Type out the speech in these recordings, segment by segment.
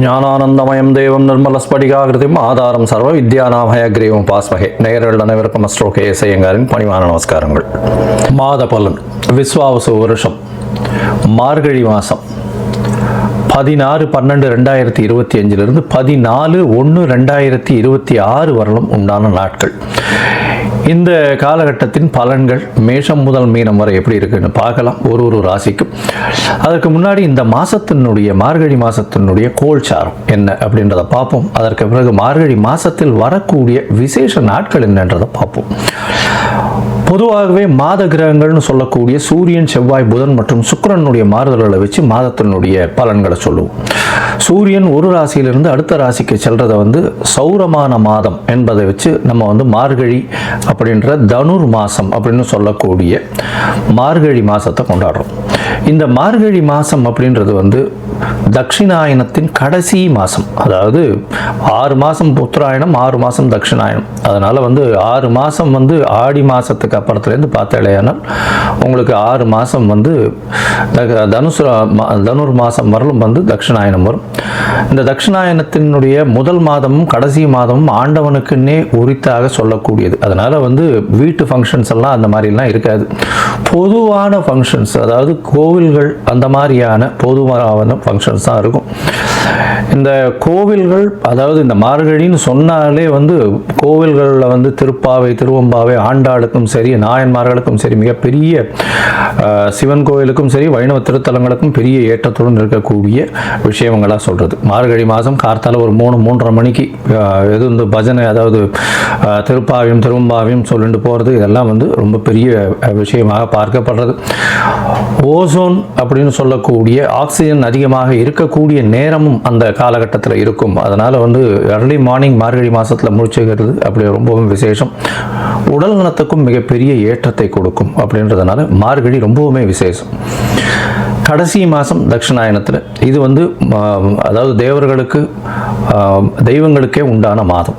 ஞானானந்தமயம் தேவம் நிர்மலஸ்படிகாகிருதிம் ஆதாரம் சர்வ வித்யாநாமயக்ரீவம் பாஸ்மகே. நேயர்கள் அனைவருக்கும் அஸ்ட்ரோ கே பணிவான நமஸ்காரங்கள். மாத பலன் விஸ்வாவசு வருஷம் மார்கழி மாதம் பதினாறு பன்னெண்டு ரெண்டாயிரத்தி இருபத்தி அஞ்சிலிருந்து பதினாலு ஒன்று ரெண்டாயிரத்தி இருபத்தி ஆறு வரலும் உண்டான நாட்கள். இந்த காலகட்டத்தின் பலன்கள் மேஷம் முதல் மீனம் வரை எப்படி இருக்குன்னு பார்க்கலாம். ஒரு ஒரு ராசிக்கும். அதற்கு முன்னாடி இந்த மாசத்தினுடைய மார்கழி மாசத்தினுடைய கோல்சாரம் என்ன அப்படின்றத பார்ப்போம். அதற்கு பிறகு மார்கழி மாசத்தில் வரக்கூடிய விசேஷ நாட்கள் என்னன்றதை பார்ப்போம். பொதுவாகவே மாத கிரகங்கள்னு சொல்லக்கூடிய சூரியன் செவ்வாய் புதன் மற்றும் சுக்கிரனுடைய மாறுதல்களை வச்சு மாதத்தினுடைய பலன்களை சொல்லுவோம். சூரியன் ஒரு ராசியிலிருந்து அடுத்த ராசிக்கு செல்றதை வந்து சௌரமான மாதம் என்பதை வச்சு நம்ம வந்து மார்கழி அப்படின்ற தனுர் மாதம் அப்படின்னு சொல்லக்கூடிய மார்கழி மாதத்தை கொண்டாடுறோம். இந்த மார்கழி மாதம் அப்படின்றது வந்து தட்சிணாயனத்தின் கடைசி மாதம் அதாவது ஆறு மாதம் உத்தராயணம் ஆறு மாதம் தட்சிணாயனம். அதனால் வந்து ஆறு மாதம் வந்து ஆடி மாதத்துக்கு அப்புறத்துலேருந்து பார்த்தாலேயானால் உங்களுக்கு ஆறு மாதம் வந்து தனுசு தனுர் மாதம் வரலும் வந்து தட்சிணாயனம் வரும். இந்த தட்சிணாயனத்தினுடைய முதல் மாதமும் கடைசி மாதமும் ஆண்டவனுக்குன்னே உரித்தாக சொல்லக்கூடியது. அதனால் வந்து வீட்டு ஃபங்க்ஷன்ஸ் எல்லாம் அந்த மாதிரிலாம் இருக்காது. பொதுவான ஃபங்க்ஷன்ஸ் அதாவது கோவில்கள் அந்த மாதிரியான பொதுவான ஃபங்க்ஷன்ஸ் தான் இருக்கும். இந்த கோவில்கள் அதாவது இந்த மார்கழின்னு சொன்னாலே வந்து கோவில்களில் வந்து திருப்பாவை திருவம்பாவை ஆண்டாளுக்கும் சரி நாயன்மார்களுக்கும் சரி மிகப்பெரிய சிவன் கோவிலுக்கும் சரி வைணவ திருத்தலங்களுக்கும் பெரிய ஏற்றத்துடன் இருக்கக்கூடிய விஷயங்களாக சொல்கிறது மார்கழி மாதம் கார்த்தால ஒரு மூணு மூன்றரை மணிக்கு எது இந்த பஜனை அதாவது திருப்பாவையும் திருவம்பாவையும் சொல்லிட்டு போகிறது இதெல்லாம் வந்து ரொம்ப பெரிய விஷயமாக பார்க்கப்படுறது. ஓசோன் அப்படின்னு சொல்லக்கூடிய ஆக்சிஜன் அதிகமாக இருக்கக்கூடிய நேரமும் அந்த காலகட்டத்தில் இருக்கும். அதனால் வந்து ஏர்லி மார்னிங் மார்கழி மாதத்தில் முடிச்சுக்கிறது அப்படி ரொம்பவும் விசேஷம். உடல் நலத்துக்கும் மிகப்பெரிய ஏற்றத்தை கொடுக்கும் அப்படின்றதுனால மார்கழி ரொம்பவுமே விசேஷம். கடைசி மாதம் தட்சிணாயனத்தில் இது வந்து அதாவது தேவர்களுக்கு தெய்வங்களுக்கே உண்டான மாதம்.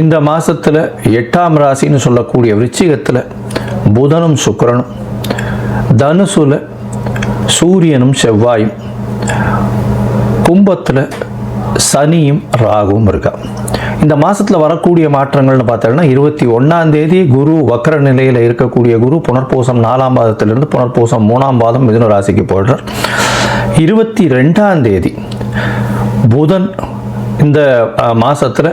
இந்த மாதத்தில் எட்டாம் ராசின்னு சொல்லக்கூடிய விருச்சிகத்தில் புதனும் சுக்கரனும் தனுசுல சூரியனும் செவ்வாயும் கும்பத்தில் சனியும் ராகுவும் இருக்கா. இந்த மாதத்தில் வரக்கூடிய மாற்றங்கள்னு பார்த்தோம்னா இருபத்தி ஒன்றாம் தேதி குரு வக்கர நிலையில் இருக்கக்கூடிய குரு புனர்பூசம் நாலாம் பாதத்திலிருந்து புனர்பூசம் மூணாம் பாதம் மிதுன ராசிக்கு போடுறார் இருபத்தி ரெண்டாம் தேதி புதன் இந்த மாதத்தில்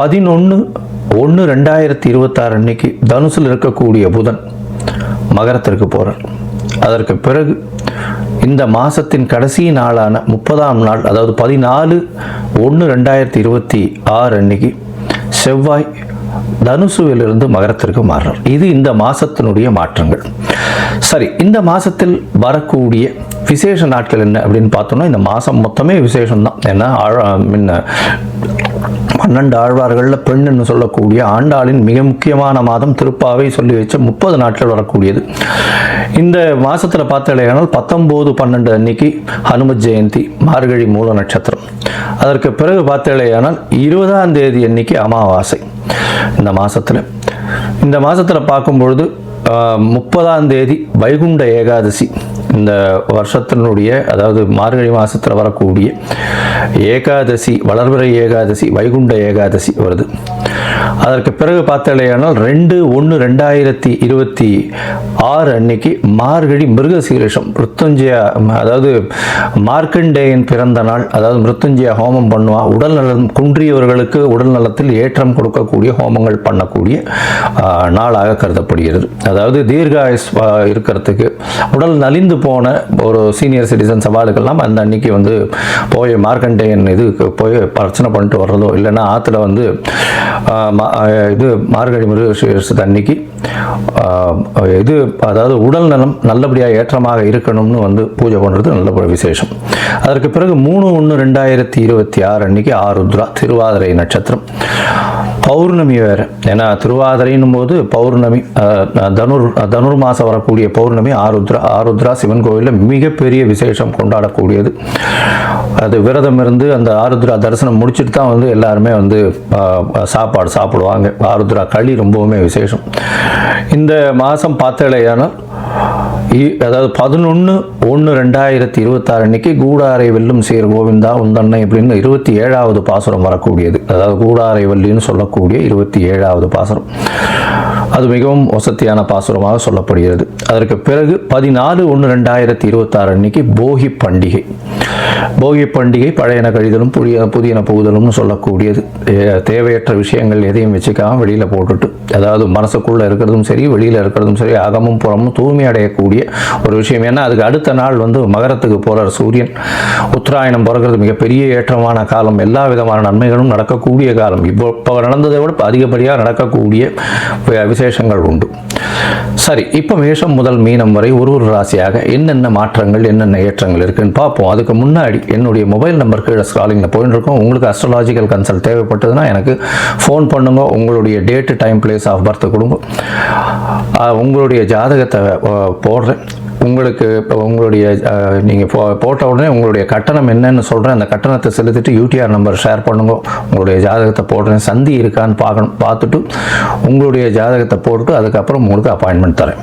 பதினொன்று ஒன்று ரெண்டாயிரத்தி இருபத்தாறு அன்னைக்கு தனுசில் இருக்கக்கூடிய புதன் மகரத்திற்கு போகிறார் அதற்கு பிறகு இந்த மாதத்தின் கடைசி நாளான முப்பதாம் நாள் அதாவது பதினாலு ஒன்று ரெண்டாயிரத்தி இருபத்தி ஆறு அன்னைக்கு செவ்வாய் தனுசுவிலிருந்து மகரத்திற்கு மாறுறார். இது இந்த மாதத்தினுடைய மாற்றங்கள். சரி இந்த மாதத்தில் வரக்கூடிய விசேஷ நாட்கள் என்ன அப்படின்னு பார்த்தோம்னா இந்த மாதம் மொத்தமே விசேஷம் தான் ஏன்னா ஆழ- முன்ன பன்னெண்டு ஆழ்வார்களில் பெண்ணுன்னு சொல்லக்கூடிய ஆண்டாளின் மிக முக்கியமான மாதம் திருப்பாவை சொல்லி வச்ச முப்பது நாட்கள் வரக்கூடியது. இந்த மாசத்தில் பார்த்தாலேயானால் பத்தொம்போது பன்னெண்டு அன்னைக்கு ஹனுமத் ஜெயந்தி மார்கழி மூல நட்சத்திரம். அதற்கு பிறகு பார்த்தாலேயானால் இருபதாம் தேதி அன்னைக்கு அமாவாசை இந்த மாதத்தில் இந்த மாதத்தில் பார்க்கும்பொழுது ஆஹ், முப்பதாம் தேதி வைகுண்ட ஏகாதசி. இந்த வருஷத்தினுடைய அதாவது மார்கழி மாதத்தில் வரக்கூடிய ஏகாதசி வளர்பிறை ஏகாதசி வைகுண்ட ஏகாதசி வருது. அதற்கு பிறகு பார்த்தாலேயானால் ரெண்டு ஒன்று ரெண்டாயிரத்தி இருபத்தி ஆறு அன்னைக்கு மார்கழி மிருகசீரிஷம் மிருத்துஞ்சய அதாவது மார்க்கண்டேயன் பிறந்த நாள் அதாவது மிருத்துஞ்சய ஹோமம் பண்ணுவா. உடல் நலம் குன்றியவர்களுக்கு உடல் நலத்தில் ஏற்றம் கொடுக்கக்கூடிய ஹோமங்கள் பண்ணக்கூடிய நாளாக கருதப்படுகிறது. அதாவது தீர்காயுஸ் இருக்கிறதுக்கு உடல் நலிந்து போன ஒரு சீனியர் சிட்டிசன் சவாலுக்கெல்லாம் அந்த அன்னைக்கு வந்து போய் மார்க்கண்டேயன் இதுக்கு போய் பிரச்சனை பண்ணிட்டு வர்றதோ இல்லைன்னா ஆற்றுல வந்து இது மார்கழி மிருகசீரிஷத்து அன்னைக்கு இது அதாவது உடல் நலம் நல்லபடியாக ஏற்றமாக இருக்கணும்னு வந்து பூஜை பண்ணுறது நல்ல விசேஷம். அதற்கு பிறகு மூணு ஒன்று ரெண்டாயிரத்தி இருபத்தி ஆறு அன்னைக்கு ஆருத்ரா திருவாதிரை நட்சத்திரம். பௌர்ணமி வேறு. ஏன்னா திருவாதிரைன்னும் போது பௌர்ணமி தனுர் தனுர் மாதம் வரக்கூடிய பௌர்ணமி ஆருத்ரா ஆருத்ரா சிவன் கோயிலில் மிகப்பெரிய விசேஷம் கொண்டாடக்கூடியது. அது விரதம் இருந்து அந்த ஆருத்ரா தரிசனம் முடிச்சுட்டு தான் வந்து எல்லாருமே வந்து சாப்பாடு சாப்பிடுவாங்க. ஆருத்ரா களி ரொம்பவுமே விசேஷம். இந்த மாதம் பார்த்தலையானால் இ- அதாவது பதினொன்று ஒன்று ரெண்டாயிரத்தி இருபத்தாறு அன்னைக்கு கூடாரை வெல்லும் சீர் கோவிந்தா உந்தன்னை அப்படின்னு இருபத்தி ஏழாவது பாசுரம் வரக்கூடியது. அதாவது கூடாரை வல்லின்னு சொல்லக்கூடிய இருபத்தி ஏழாவது பாசுரம். அது மிகவும் வசத்தியான பாசுரமாக சொல்லப்படுகிறது. அதற்கு பிறகு பதினாலு ஒன்று ரெண்டாயிரத்தி இருபத்தாறு அன்னைக்கு போகி பண்டிகை. போகி பண்டிகை பழையன கழிதலும் புதிய புதியன புகுதலும்னு சொல்லக்கூடியது. தேவையற்ற விஷயங்கள் எதையும் வச்சுக்காம வெளியில் போட்டுட்டு அதாவது மனசுக்குள்ளே இருக்கிறதும் சரி வெளியில் இருக்கிறதும் சரி அகமும் புறமும் தூய்மை அடையக்கூடிய ஒரு விஷயம். ஏன்னா அதுக்கு அடுத்த நாள் வந்து மகரத்துக்கு போகிறார் சூரியன். உத்தராயணம் பிறகுறது மிகப்பெரிய ஏற்றமான காலம். எல்லா விதமான நன்மைகளும் நடக்கக்கூடிய காலம். இப்போ இப்போ நடந்ததை விட அதிகப்படியாக நடக்கக்கூடிய விசேஷங்கள் உண்டு. சரி இப்போ மேஷம் முதல் மீனம் வரை ஒரு ஒரு ராசியாக என்னென்ன மாற்றங்கள் என்னென்ன ஏற்றங்கள் இருக்குன்னு பார்ப்போம். அதுக்கு முன்னாடி என்னுடைய மொபைல் நம்பர் கீழே ஸ்க்ராலிங்கில் போயின்னு இருக்கோம் உங்களுக்கு அஸ்ட்ராலாஜிக்கல் கன்சல்ட் தேவைப்பட்டதுன்னா எனக்கு ஃபோன் பண்ணுங்க. உங்களுடைய date time place of birth கொடுங்க. உங்களுடைய ஜாதகத்தை போடுறேன். உங்களுக்கு இப்போ உங்களுடைய நீங்கள் போ போட்ட உடனே உங்களுடைய கட்டணம் என்னன்னு சொல்கிறேன் அந்த கட்டணத்தை செலுத்திட்டு யூடிஆர் நம்பர் ஷேர் பண்ணுங்க. உங்களுடைய ஜாதகத்தை போடுறேன். சந்தி இருக்கான்னு பார்க்கணும் பார்த்துட்டு உங்களுடைய ஜாதகத்தை போட்டுட்டு அதுக்கப்புறம் உங்களுக்கு அப்பாயின்மெண்ட் தரேன்.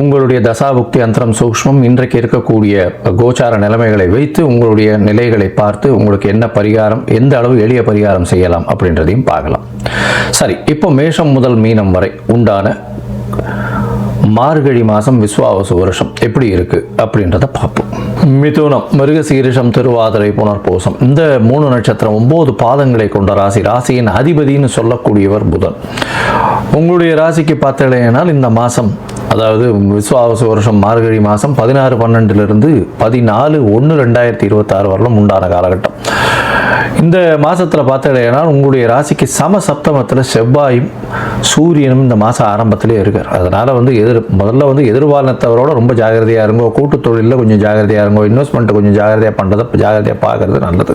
உங்களுடைய தசாபுக்தி அந்தரம் சூக்ஷ்மம் இன்றைக்கு இருக்கக்கூடிய கோச்சார நிலைமைகளை வைத்து உங்களுடைய நிலைகளை பார்த்து உங்களுக்கு என்ன பரிகாரம் எந்த அளவு எளிய பரிகாரம் செய்யலாம் அப்படின்றதையும் பார்க்கலாம். சரி இப்போ மேஷம் முதல் மீனம் வரை உண்டான மார்கழி மாதம் விஸ்வாவசு வருஷம் எப்படி இருக்கு அப்படின்றத பார்ப்போம். மிதுனம் மிருகசீரிஷம் திருவாதிரை புனர்பூசம் இந்த மூணு நட்சத்திரம் ஒன்பது பாதங்களை கொண்ட ராசி. ராசியின் அதிபதின்னு சொல்லக்கூடியவர் புதன். உங்களுடைய ராசிக்கு பார்த்தீங்கன்னா இந்த மாதம் அதாவது விஸ்வாவச வருஷம் மார்கழி மாதம் பதினாறு பன்னெண்டுலேருந்து பதினாலு ஒன்று ரெண்டாயிரத்தி இருபத்தாறு வரலும் உண்டான காலகட்டம். இந்த மாதத்தில் பார்த்தீங்கன்னா உங்களுடைய ராசிக்கு சம சப்தமத்தில் செவ்வாயும் சூரியனும் இந்த மாதம் ஆரம்பத்திலே இருக்கார். அதனால் வந்து எதிர் முதல்ல வந்து எதிர்பாலினத்தவரோட ரொம்ப ஜாகிரதையாக இருங்கோ கூட்டு தொழிலில் கொஞ்சம் ஜாகிரதையாக இருங்கோ இன்வெஸ்ட்மெண்ட்டு கொஞ்சம் ஜாகிரதையாக பண்ணுறதை ஜாகிரதையாக பார்க்கறது நல்லது.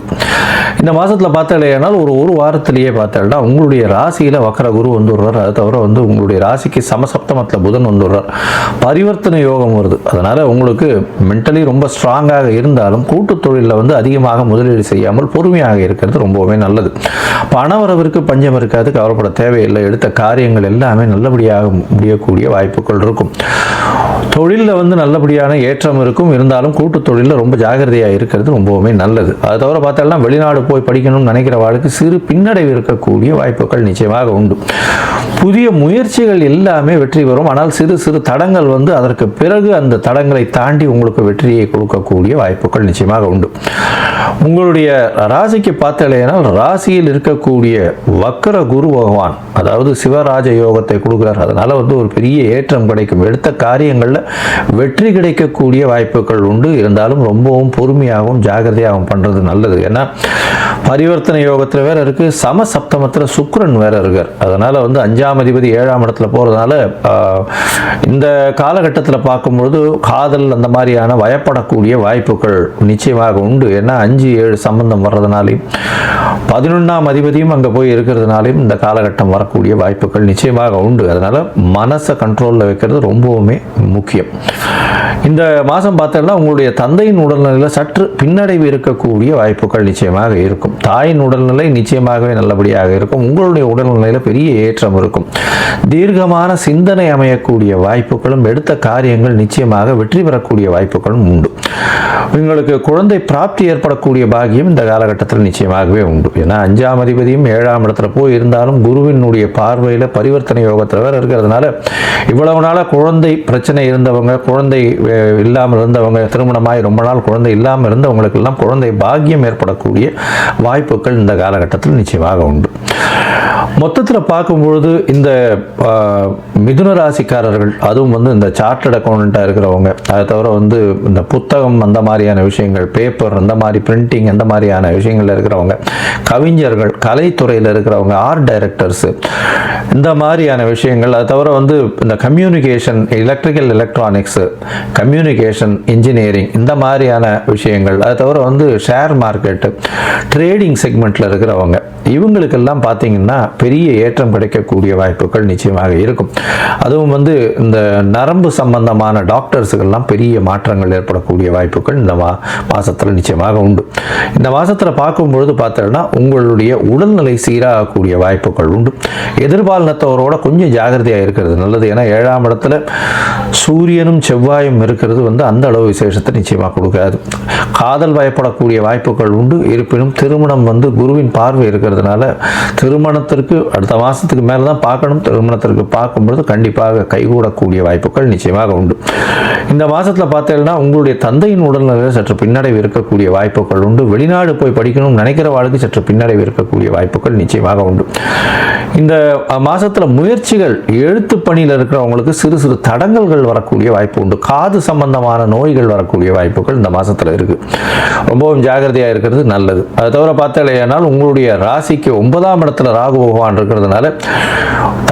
இந்த மாதத்தில் பார்த்தீங்கன்னா ஒரு ஒரு வாரத்திலேயே பார்த்தீங்கன்னா உங்களுடைய ராசியில் வக்கர குரு வந்துடுறார். அது தவிர வந்து உங்களுடைய ராசிக்கு சமசப்தமத்தில் புதன் வந்துடுறார். பரிவர்த்தனை யோகம் வருது. அதனால் உங்களுக்கு மென்டலி ரொம்ப ஸ்ட்ராங்காக இருந்தாலும் கூட்டு தொழிலில் வந்து அதிகமாக முதலீடு செய்யாமல் பொறுமையாக இருக்கிறது ரொம்பவுமே நல்லது. பணவரவிற்கு பஞ்சம் இருக்காது கவலைப்பட தேவையில்லை. எடுத்த காரியங்கள் எல்லாமே நல்லபடியாக முடியக்கூடிய வாய்ப்புகள் இருக்கும். தொழிலில் வந்து நல்லபடியான ஏற்றம் இருக்கும். இருந்தாலும் கூட்டு தொழிலில் ரொம்ப ஜாகிரதையாக இருக்கிறது ரொம்பவுமே நல்லது. அது தவிர பார்த்தாலும் வெளிநாடு போய் படிக்கணும்னு நினைக்கிற வாழ்க்கை சிறு பின்னடைவு இருக்கக்கூடிய வாய்ப்புகள் நிச்சயமாக உண்டு. புதிய முயற்சிகள் எல்லாமே வெற்றி பெறும். ஆனால் சிறு சிறு தடங்கள் வந்து அதற்கு பிறகு அந்த தடங்களை தாண்டி உங்களுக்கு வெற்றியை கொடுக்கக்கூடிய வாய்ப்புகள் நிச்சயமாக உண்டு. உங்களுடைய ராசிக்கு பார்த்தலையினால் ராசியில் இருக்கக்கூடிய வக்கர குரு பகவான் அதாவது சிவராஜ யோகத்தை கொடுக்குறார். அதனால் வந்து ஒரு பெரிய ஏற்றம் கிடைக்கும். எடுத்த காரியங்களில் வெற்றி கிடைக்கக்கூடிய வாய்ப்புகள் உண்டு. இருந்தாலும் ரொம்பவும் பொறுமையாகவும் ஜாகிரதையாகவும் பண்ணுறது நல்லது. ஏன்னா பரிவர்த்தனை யோகத்தில் வேற இருக்கு. சம சப்தமத்தில் சுக்கரன் வேற இருக்கார். அதனால வந்து அஞ்சாம் அதிபதி ஏழாம் இடத்துல போறதுனால இந்த காலகட்டத்தில் பார்க்கும்பொழுது காதல் அந்த மாதிரியான வயப்படக்கூடிய வாய்ப்புகள் நிச்சயமாக உண்டு. ஏன்னா அஞ்சு ஏழு சம்பந்தம் வர்றதுனாலையும் பதினொன்றாம் அதிபதியும் அங்கே போய் இருக்கிறதுனாலையும் இந்த காலகட்டம் வரக்கூடிய வாய்ப்புகள் நிச்சயமாக உண்டு. அதனால மனசை கண்ட்ரோலில் வைக்கிறது ரொம்பவுமே முக்கியம். இந்த மாதம் பார்த்தோம்னா உங்களுடைய தந்தையின் உடல்நிலையில் சற்று பின்னடைவு இருக்கக்கூடிய வாய்ப்புகள் நிச்சயமாக இருக்கும். தாயின் உடல்நிலை நிச்சயமாகவே நல்லபடியாக இருக்கும். உங்களுடைய உடல்நிலையில் பெரிய ஏற்றம் இருக்கும். தீர்க்கமான சிந்தனை அமையக்கூடிய வாய்ப்புகளும் எடுத்த காரியங்கள் நிச்சயமாக வெற்றி பெறக்கூடிய வாய்ப்புகளும் உண்டு. உங்களுக்கு குழந்தை பிராப்தி ஏற்படக்கூடிய பாகியம் இந்த காலகட்டத்தில் நிச்சயமாகவே உண்டு. ஏன்னா அஞ்சாம் அதிபதியும் ஏழாம் இடத்துல போய் இருந்தாலும் குருவினுடைய பார்வையில் பரிவர்த்தனை யோகத்தில் வேறு இருக்கிறதுனால இவ்வளவு நாளாக குழந்தை பிரச்சனை இருந்தவங்க குழந்தை இல்லாமல் இருந்தவங்க திருமணமாகி ரொம்ப நாள் குழந்தை இல்லாமல் இருந்தவங்களுக்கெல்லாம் குழந்தை பாக்கியம் ஏற்படக்கூடிய வாய்ப்புகள் இந்த காலகட்டத்தில் நிச்சயமாக உண்டு. மொத்தத்தில் பார்க்கும்பொழுது இந்த மிதுன ராசிக்காரர்கள் அதுவும் வந்து இந்த சார்ட்டட் அக்கௌண்ட்டாக இருக்கிறவங்க அதை தவிர வந்து இந்த புத்தகம் அந்த மாதிரியான விஷயங்கள் பேப்பர் அந்த மாதிரி பிரிண்டிங் அந்த மாதிரியான விஷயங்கள்ல இருக்கிறவங்க கவிஞர்கள் கலைத்துறையில் இருக்கிறவங்க ஆர்ட் டைரக்டர்ஸு இந்த மாதிரியான விஷயங்கள் அதை தவிர வந்து இந்த communication electrical electronics communication engineering இந்த மாதிரியான விஷயங்கள். அதை தவிர வந்து ஷேர் மார்க்கெட்டு ட்ரேடிங் செக்மெண்ட்டில் இருக்கிறவங்க இவங்களுக்கெல்லாம் பார்த்தீங்கன்னா பெரிய ஏற்றம் கிடைக்கக்கூடிய வாய்ப்புகள் நிச்சயமாக இருக்கும். அதுவும் வந்து இந்த நரம்பு சம்பந்தமான டாக்டர்ஸுக்கெல்லாம் பெரிய மாற்றங்கள் ஏற்படக்கூடிய வாய்ப்புகள் இந்த மா மாதத்தில் நிச்சயமாக உண்டு. இந்த மாதத்தில் பார்க்கும்பொழுது பார்த்தோன்னா உங்களுடைய உடல்நிலை சீராகக்கூடிய வாய்ப்புகள் உண்டு. எதிர்பாலினத்தவரோட கொஞ்சம் ஜாகிரதையாக இருக்கிறது நல்லது. ஏன்னா ஏழாம் இடத்துல சூரியனும் செவ்வாயும் இருக்கிறது வந்து அந்த அளவு விசேஷத்தை நிச்சயமாக கொடுக்காது. காதல் பயப்படக்கூடிய வாய்ப்புகள் உண்டு. இருப்பினும் திருமணம் வந்து குருவின் பார்வை இருக்கிறதுனால திருமணத்திற்கு அடுத்த மாதத்துக்கு மேலே தான் பார்க்கணும். திருமணத்திற்கு பார்க்கும்பொழுது கண்டிப்பாக கைகூடக்கூடிய வாய்ப்புகள் நிச்சயமாக உண்டு. இந்த மாதத்தில் பார்த்தீங்கன்னா உங்களுடைய தந்தையின் உடல்நிலையில் சற்று பின்னடைவு இருக்கக்கூடிய வாய்ப்புகள் உண்டு. வெளிநாடு போய் படிக்கணும்னு நினைக்கிற வாழ்க்கை சற்று பின்னடைவு இருக்கக்கூடிய வாய்ப்புகள் நிச்சயமாக உண்டு. இந்த மாதத்தில் முயற்சிகள் எழுத்து பணியில் இருக்கிறவங்களுக்கு சிறு சிறு தடங்கல்கள் வரக்கூடிய வாய்ப்பு உண்டு. காது சம்பந்தமான நோய்கள் வரக்கூடிய வாய்ப்புகள் இந்த மாதத்தில் இருக்குது ரொம்பவும் ஜாகிரதையாக இருக்கிறது நல்லது. அது தவிர பார்த்தாலேயானால் உங்களுடைய ராசிக்கு ஒன்பதாம் இடத்துல ராகு பகவான் இருக்கிறதுனால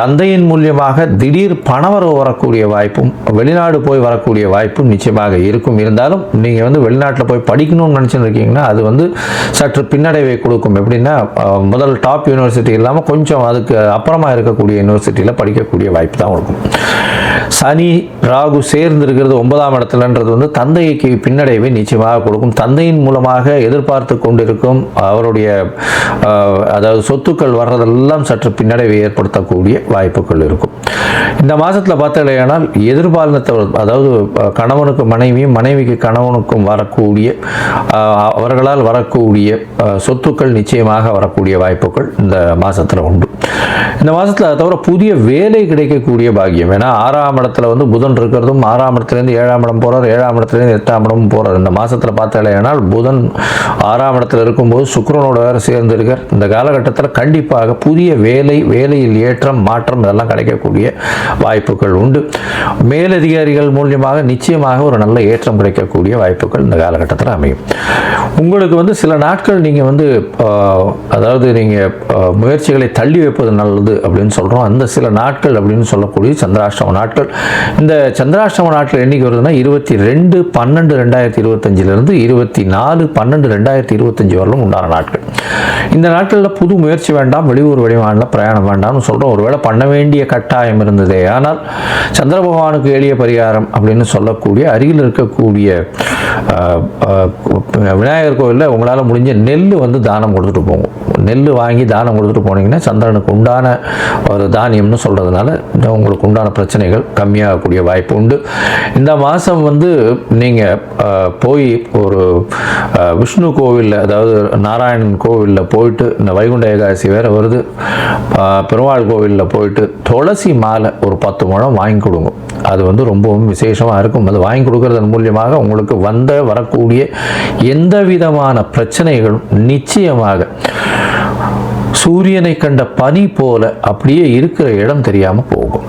தந்தையின் மூலியமாக திடீர் பணவரவு வரக்கூடிய வாய்ப்பும் வெளிநாடு போய் வரக்கூடிய வாய்ப்பும் நிச்சயமாக இருக்கும். இருந்தாலும் நீங்கள் வந்து வெளிநாட்டில் போய் படிக்கணும்னு நினச்சிட்டு இருக்கீங்கன்னா அது வந்து சற்று பின்னடைவை கொடுக்கும். எப்படின்னா முதல் டாப் யூனிவர்சிட்டி இல்லாமல் கொஞ்சம் அதுக்கு அப்புறமா இருக்கக்கூடிய யூனிவர்சிட்டியில் படிக்கக்கூடிய வாய்ப்பு தான் இருக்கும் சனி ராகு சேர்ந்து இருக்கிறது ஒன்பதாம் இடத்துலன்றது வந்து தந்தைக்கு பின்னடைவை நிச்சயமாக கொடுக்கும். தந்தையின் மூலமாக எதிர்பார்த்து கொண்டிருக்கும் அவருடைய அதாவது சொத்துக்கள் வர்றதெல்லாம் சற்று பின்னடைவை ஏற்படுத்தக்கூடிய வாய்ப்புகள் இருக்கும். இந்த மாதத்தில் பார்த்தீங்கன்னா எதிர்பாலினத்தவர் அதாவது கணவனுக்கு மனைவியும் மனைவிக்கு கணவனுக்கும் வரக்கூடிய அவர்களால் வரக்கூடிய அஹ், சொத்துக்கள் நிச்சயமாக வரக்கூடிய வாய்ப்புகள் இந்த மாதத்தில் உண்டு. இந்த மாதத்தில் தவிர புதிய வேலை கிடைக்கக்கூடிய பாக்கியம். ஏன்னா ஆறாம் இடத்துல வந்து புதன் இருக்கிறதும் ஆறாம் இடத்துலேருந்து ஏழாம் இடம் போகிறார் ஏழாம் இடத்துலேருந்து எட்டாம் இடமும் போகிறார் இந்த மாதத்தில் பார்த்தாலேனால் புதன் ஆறாம் இடத்துல இருக்கும்போது சுக்கரனோட வேறு சேர்ந்து இருக்கார் இந்த காலகட்டத்தில் கண்டிப்பாக புதிய வேலை வேலையில் ஏற்றம் மாற்றம் இதெல்லாம் கிடைக்கக்கூடிய வாய்ப்புகள் உண்டு. மேலதிகாரிகள் மூலியமாக நிச்சயமாக ஒரு நல்ல ஏற்றம் கிடைக்கக்கூடிய வாய்ப்புகள் இந்த காலகட்டத்தில் அமையும். உங்களுக்கு வந்து சில நாட்கள் நீங்கள் வந்து அதாவது நீங்கள் முயற்சிகளை தள்ளி வைப்பது நல்லது அப்படின்னு சொல்கிறோம் அந்த சில நாட்கள் அப்படின்னு சொல்லக்கூடிய சந்திராஷ்டம நாட்கள் இந்த சந்திராஷ்டம நாட்கள் என்றைக்கு வருதுன்னா இருபத்தி ரெண்டு பன்னெண்டு ரெண்டாயிரத்தி இருபத்தஞ்சிலிருந்து இருபத்தி நாலு பன்னெண்டு ரெண்டாயிரத்தி இருபத்தஞ்சி வரலும் உண்டான நாட்கள். இந்த நாட்களில் புது முயற்சி வேண்டாம் வெளியூர் வெளிமாநில பிரயாணம் வேண்டாம்னு சொல்கிறோம் ஒருவேளை பண்ண வேண்டிய கட்டாயம் இருந்ததே. ஆனால் சந்திர பகவானுக்கு எளிய பரிகாரம் அப்படின்னு சொல்லக்கூடிய அருகில் இருக்கக்கூடிய விநாயகர் கோவிலில் உங்களால் முடிஞ்ச நெல் வந்து தானம் கொடுத்துட்டு போகும் நெல் வாங்கி தானம் கொடுத்துட்டு போனீங்கன்னா சந்திரனுக்கு உண்டான ஒரு தானியம்னு சொல்கிறதுனால உங்களுக்கு உண்டான பிரச்சனைகள் கம்மியாகக்கூடிய வாய்ப்பு உண்டு. இந்த மாதம் வந்து நீங்கள் போய் ஒரு விஷ்ணு கோவிலில் அதாவது நாராயணன் கோவிலில் போயிட்டு இந்த வைகுண்ட ஏகாதசி வேறு வருது பெருமாள் கோவிலில் போயிட்டு துளசி மாலை ஒரு பத்து முழம் வாங்கி கொடுங்க. அது வந்து ரொம்பவும் விசேஷமாக இருக்கும். அது வாங்கி கொடுக்கறதன் மூலியமாக உங்களுக்கு வந்த வரக்கூடிய எந்த விதமான பிரச்சனைகளும் நிச்சயமாக சூரியனை கண்ட பனி போல அப்படியே இருக்கிற இடம் தெரியாமல் போகும்.